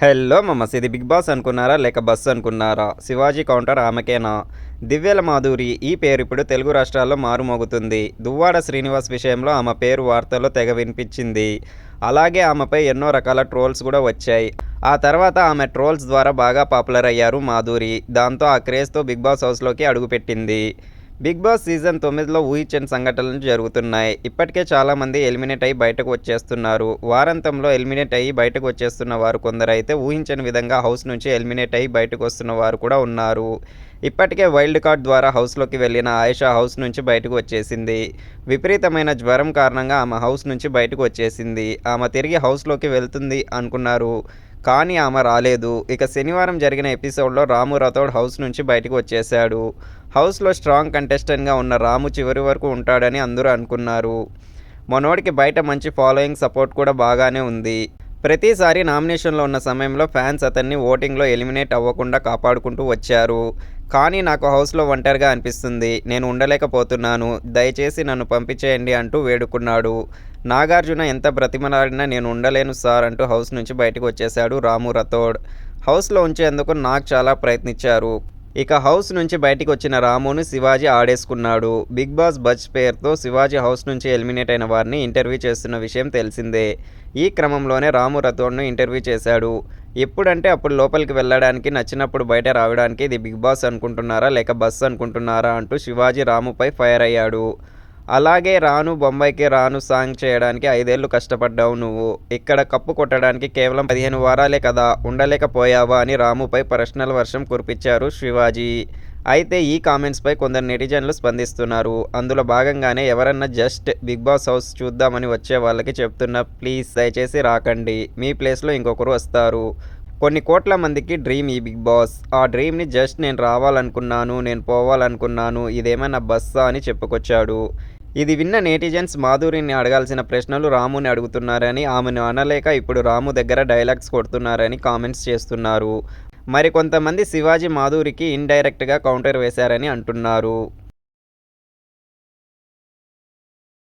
Hello mummies ఇది big boss అనుకున్నారా లేక బస్ అనుకున్నారా? శివాజీ కౌంటర్ ఆమెకేనా? దివ్యల మాధురి ఈ పేరు ఇప్పుడు తెలుగు రాష్ట్రాల్లో మారుమోగుతుంది. దువ్వాడ శ్రీనివాస్ విషయంలో ఆమె పేరు వార్తల్లో తెగ వినిపించింది. అలాగే ఆమెపై ఎన్నో రకాల ట్రోల్స్ కూడా వచ్చాయి. ఆ తర్వాత ఆమె ట్రోల్స్ ద్వారా బాగా పాపులర్ అయ్యారు మాధురి. దాంతో ఆ క్రేజ్తో బిగ్ బాస్ హౌస్లోకి అడుగుపెట్టింది. బిగ్ బాస్ సీజన్ తొమ్మిదిలో ఊహించని సంఘటనలు జరుగుతున్నాయి. ఇప్పటికే చాలామంది ఎలిమినేట్ అయ్యి బయటకు వచ్చేస్తున్నారు. వారాంతంలో ఎలిమినేట్ అయ్యి బయటకు వచ్చేస్తున్న వారు కొందరైతే ఊహించని విధంగా హౌస్ నుంచి ఎలిమినేట్ అయ్యి బయటకు వస్తున్న వారు కూడా ఉన్నారు. ఇప్పటికే వైల్డ్ కార్డ్ ద్వారా హౌస్లోకి వెళ్ళిన ఆయిషా హౌస్ నుంచి బయటకు వచ్చేసింది. విపరీతమైన జ్వరం కారణంగా ఆమె హౌస్ నుంచి బయటకు వచ్చేసింది. ఆమె తిరిగి హౌస్లోకి వెళ్తుంది అనుకున్నారు. కానీ ఆమె రాలేదు. ఇక శనివారం జరిగిన ఎపిసోడ్లో రాము రథోడ్ హౌస్ నుంచి బయటకు వచ్చేశాడు. హౌస్లో స్ట్రాంగ్ కంటెస్టెంట్గా ఉన్న రాము చివరి వరకు ఉంటాడని అందరూ అనుకున్నారు. మనోడికి బయట మంచి ఫాలోయింగ్ సపోర్ట్ కూడా బాగానే ఉంది. ప్రతిసారి నామినేషన్లో ఉన్న సమయంలో ఫ్యాన్స్ అతన్ని ఓటింగ్లో ఎలిమినేట్ అవ్వకుండా కాపాడుకుంటూ వచ్చారు. కానీ నాకు హౌస్లో ఒంటరిగా అనిపిస్తుంది. నేను ఉండలేకపోతున్నాను. దయచేసి నన్ను పంపించేయండి అంటూ వేడుకున్నాడు. నాగార్జున ఎంత బ్రతిమలాడినా నేను ఉండలేను సార్ అంటూ హౌస్ నుంచి బయటకు వచ్చేశాడు రాము రథోడ్. హౌస్లో ఉంచేందుకు నాకు చాలా ప్రయత్నించారు. ఇక హౌస్ నుంచి బయటికి వచ్చిన రామును శివాజీ ఆడేసుకున్నాడు. బిగ్ బాస్ బజ్ పేరుతో శివాజీ హౌస్ నుంచి ఎలిమినేట్ అయిన వారిని ఇంటర్వ్యూ చేస్తున్న విషయం తెలిసిందే. ఈ క్రమంలోనే రాము రథోడ్ను ఇంటర్వ్యూ చేశాడు. ఎప్పుడంటే అప్పుడు లోపలికి వెళ్ళడానికి నచ్చినప్పుడు బయట రావడానికి ఇది బిగ్ బాస్ అనుకుంటున్నారా లేక బస్ అనుకుంటున్నారా అంటూ శివాజీ రాముపై ఫైర్ అయ్యాడు. అలాగే రాను బొంబాయికి రాను సాంగ్ చేయడానికి ఐదేళ్ళు కష్టపడ్డావు నువ్వు. ఇక్కడ కప్పు కొట్టడానికి కేవలం పదిహేను వారాలే కదా ఉండలేకపోయావా అని రాముపై ప్రశ్నల వర్షం కురిపించారు శివాజీ. అయితే ఈ కామెంట్స్పై కొందరు నెటిజన్లు స్పందిస్తున్నారు. అందులో భాగంగానే ఎవరన్నా జస్ట్ బిగ్ బాస్ హౌస్ చూద్దామని వచ్చే వాళ్ళకి చెప్తున్నా ప్లీజ్ దయచేసి రాకండి. మీ ప్లేస్లో ఇంకొకరు వస్తారు. కొన్ని కోట్ల మందికి డ్రీమ్ ఈ బిగ్ బాస్. ఆ డ్రీమ్ని జస్ట్ నేను రావాలనుకున్నాను నేను పోవాలనుకున్నాను ఇదేమైనా బస్సా అని చెప్పుకొచ్చాడు. ఇది విన్న నేటిజన్స్ మాధురిని అడగాల్సిన ప్రశ్నలు రాముని అడుగుతున్నారని ఆమెను అనలేక ఇప్పుడు రాము దగ్గర డైలాగ్స్ కొడుతున్నారని కామెంట్స్ చేస్తున్నారు. మరి కొంతమంది శివాజీ మాధురికి ఇండైరెక్ట్గా కౌంటర్ వేశారని అంటున్నారు.